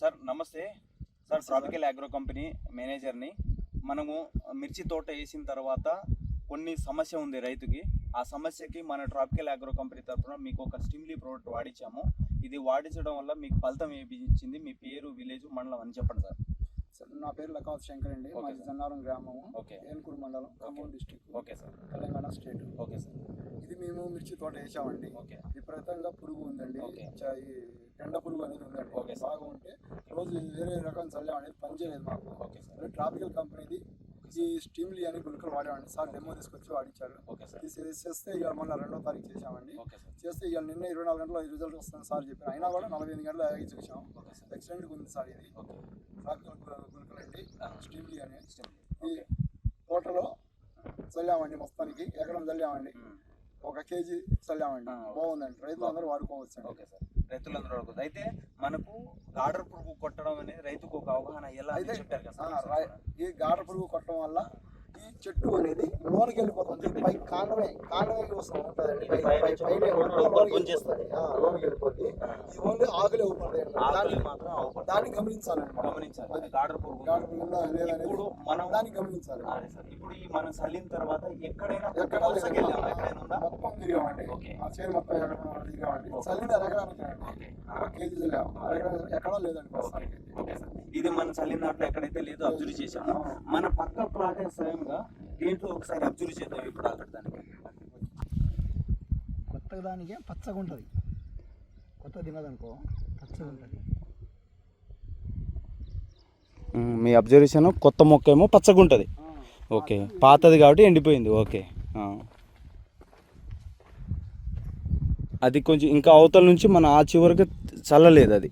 Sir నమస్తే. Sir tropical agro company మేనేజర్ని మనము మిర్చి తోట వేసిన తర్వాత కొన్ని సమస్య ఉంది రైతుకి. ఆ సమస్యకి మన ట్రాపికల్ అగ్రో కంపెనీ తరఫున మీకు ఒక స్టిమ్లీ ప్రోడక్ట్ వాడించాము ఇది వాడించడం వల్ల మీకు ఫలితం ఏమిచ్చింది మీ పేరు విలేజ్ మండలం అని చెప్పండి సార్. నా పేరు లకావత్ శంకర్ అండి. మాది. జన్నారం గ్రామము ఏన్కూరు మండలం Khammam district okay sir. Telangana state. Okay sir. ఇది మేము మిర్చి తోట వేసామండి. విపరీతంగా పురుగు ఉందండి. పెండ పురుగు అనేది ఉందండి. ఓకే. బాగా ఉంటే రోజు వేరే రకం చల్లామనేది పనిచేయలేదు మాకు. Okay sir. ట్రాపికల్ కంపెనీది ఈ స్టీమ్లీ అని గుళికలు వాడామండి సార్ డెమో తీసుకొచ్చి వాడించారు చేస్తే ఇక మొన్న రెండో తారీఖు చేసామండి చేస్తే ఇక నిన్న ఇరవై నాలుగు గంటల రిజల్ట్ వస్తుంది సార్ చెప్పారు. అయినా కూడా నలభై ఎనిమిది గంటలు చూసాం ఎక్సలెంట్గా ఉంది సార్ ఇది. ఆ. స్టీమ్లీ అని. ఈ తోటలో చల్లామండి మొత్తానికి. ఎకరం చల్లామండి. ఒక కేజీ చల్లామండి. బాగుందండి. రైతులు అందరూ వాడుకోవచ్చు ఓకే సార్. రైతులందరూ అడుగుతుంది అయితే మనకు గాడర్ పురుగు కొట్టడం అనేది రైతుకు ఒక అవగాహన ఎలా అయితే చెప్పారు కదా ఈ గాఢ పురుగు కొట్టడం వల్ల చెట్టు అనేది లోనికి వెళ్ళిపోతుంది పై కాండమే కాండమే వస్తూ ఉంటుందండి లోనికి. వెళ్ళిపోతుంది. ఇది ఓన్లీ ఆకులే ఆకులు దాన్ని మాత్రం. దాన్ని గమనించాలండి. గమనించాలి. గాడర్ పురుగు పురుగు మనం దాన్ని గమనించాలి. ఇప్పుడు ఈ మనం చల్లిన తర్వాత ఎక్కడైనా ఎక్కడ మొత్తం తిరిగామండి. ఆ చేను మొత్తం ఎక్కడ తిరిగామండి. చల్లిన ఎకరానికి కేజీ ఎక్కడా లేదండి. మనం చల్లిన దాంట్లో ఎక్కడైతే లేదో అబ్జర్వ్ చేసాము మన పక్క ప్లాట్ స్వయంగా దీంట్లో ఒకసారి అబ్జర్వ్ చేద్దాం ఇప్పుడు అక్కడ దానికి. కొత్త దానికే పచ్చగా ఉంటుంది. కొత్త తినదనుకో పచ్చగా ఉంటుంది. మీ అబ్జర్వేషన్ కొత్త మొక్క ఏమో పచ్చగా ఉంటుంది. ఓకే పాతది కాబట్టి ఎండిపోయింది. ఓకే. అది కొంచెం ఇంకా అవతల నుంచి మన ఆ చివరికి చల్లలేదు అది.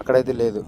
అక్కడైతే లేదు.